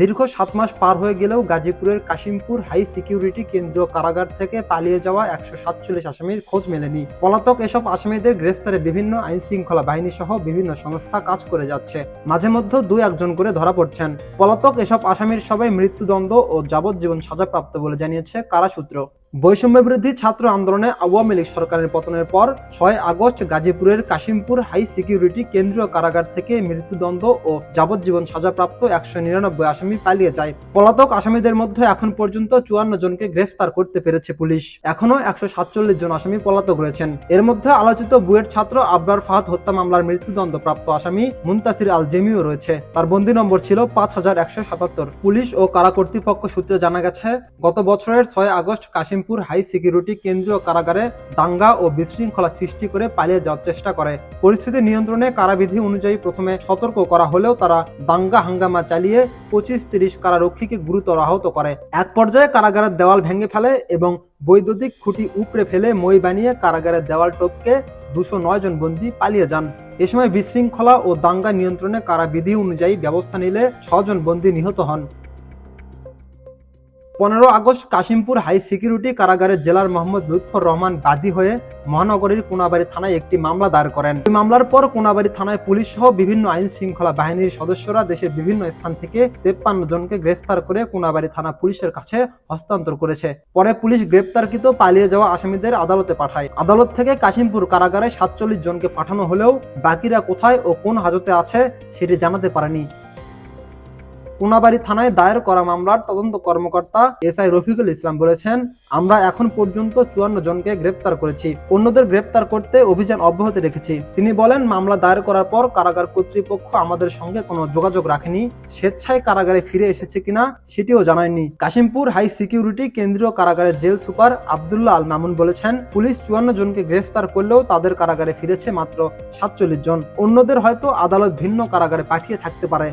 দীর্ঘ সাত মাস পার হয়ে গেলেও গাজীপুরের কাশিমপুর হাই সিকিউরিটি কেন্দ্র কারাগার থেকে পালিয়ে যাওয়া একশো সাতচল্লিশ আসামির খোঁজ মেলেনি। পলাতক এসব আসামিদের গ্রেফতারে বিভিন্ন আইন শৃঙ্খলা বাহিনী সহ বিভিন্ন সংস্থা কাজ করে যাচ্ছে। মাঝে মধ্যে দুই একজন করে ধরা পড়ছেন। পলাতক এসব আসামির সবাই মৃত্যুদণ্ড ও যাবজ্জীবন সাজাপ্রাপ্ত বলে জানিয়েছে কারাসূত্র। বৈষম্য বিরোধী ছাত্র আন্দোলনে আওয়ামী লীগ সরকারের পতনের পর ছয় আগস্ট গাজীপুরের কাশিমপুর হাই সিকিউরিটি কেন্দ্রীয় কারাগার থেকে মৃত্যুদণ্ড ও যাবজ্জীবন সাজাপ্রাপ্ত একশো নিরানব্বই আসামি পালিয়ে যায়। পলাতক আসামিদের মধ্যে এখন পর্যন্ত চুয়ান্ন জনকে গ্রেফতার করতে পেরেছে পুলিশ। এখনও একশো সাতচল্লিশ জন আসামি পলাতক রয়েছেন। এর মধ্যে আলোচিত বুয়েট ছাত্র আবরার ফাহাদ হত্যা মামলার মৃত্যুদণ্ড প্রাপ্ত আসামি মুন্তাসির আল জেমিও রয়েছে। তার বন্দি নম্বর ছিল পাঁচ হাজার একশো সাতাত্তর। পুলিশ ও কারা কর্তৃপক্ষ সূত্রে জানা গেছে, গত বছরের ছয় আগস্ট কাশিমপুর হাই সিকিউরিটি কেন্দ্রীয় কারাগারে দাঙ্গা ও বিশৃঙ্খলা সৃষ্টি করে পালিয়ে যাওয়ার চেষ্টা করে। পরিস্থিতি নিয়ন্ত্রণে কারাবিধি অনুযায়ী প্রথমে সতর্ক করা হলেও তারা দাঙ্গা হাঙ্গামা চালিয়ে পঁচিশ তিরিশ কারারক্ষীকে গুরুতর আহত করে। এক পর্যায়ে কারাগারের দেওয়াল ভেঙে ফেলে এবং বৈদ্যুতিক খুঁটি উপড়ে ফেলে মই বানিয়ে কারাগারের দেওয়াল টপকে দুশো নয় জন বন্দী পালিয়ে যান। এ সময় বিশৃঙ্খলা ও দাঙ্গা নিয়ন্ত্রণে কারাবিধি অনুযায়ী ব্যবস্থা নিলে ছজন বন্দী নিহত হন। পনেরো আগস্ট কাশিমপুর হাই সিকিউরিটি কারাগারের জেলার মোহাম্মদ লুৎফর রহমান বাদী হয়ে মহানগরীর কোনাবাড়ি থানায় একটি মামলা দায়ের করেন। এই মামলার পর কোনাবাড়ি থানায় পুলিশ সহ বিভিন্ন আইন শৃঙ্খলা বাহিনীর সদস্যরা দেশের বিভিন্ন স্থান থেকে তেপ্পান্ন জনকে গ্রেফতার করে কোনাবাড়ি থানা পুলিশের কাছে হস্তান্তর করেছে। পরে পুলিশ গ্রেপ্তারকৃত পালিয়ে যাওয়া আসামিদের আদালতে পাঠায়। আদালত থেকে কাশিমপুর কারাগারে সাতচল্লিশ জনকে পাঠানো হলেও বাকিরা কোথায় ও কোন হাজতে আছে সেটি জানাতে পারেনি। কোনাবাড়ি থানায় দায়ের করা মামলার তদন্ত কর্মকর্তা এস আই রফিকুল ইসলাম বলেছেন, আমরা এখন পর্যন্ত চুয়ান্ন জনকে গ্রেপ্তার করেছি। অন্যদের গ্রেপ্তার করতে অভিযান অব্যাহত রেখেছি। তিনি বলেন, মামলা দায়ের করার পর কারাগার কর্তৃপক্ষ আমাদের সঙ্গে কোনো যোগাযোগ রাখেনি। স্বেচ্ছায় কারাগারে ফিরে এসেছে কিনা সেটিও জানায়নি। কাশিমপুর হাই সিকিউরিটি কেন্দ্রীয় কারাগারের জেল সুপার আবদুল্লাহ আল মামুন বলেছেন, পুলিশ চুয়ান্ন জনকে গ্রেফতার করলেও তাদের কারাগারে ফিরেছে মাত্র সাতচল্লিশ জন। অন্যদের হয়তো আদালত ভিন্ন কারাগারে পাঠিয়ে থাকতে পারে।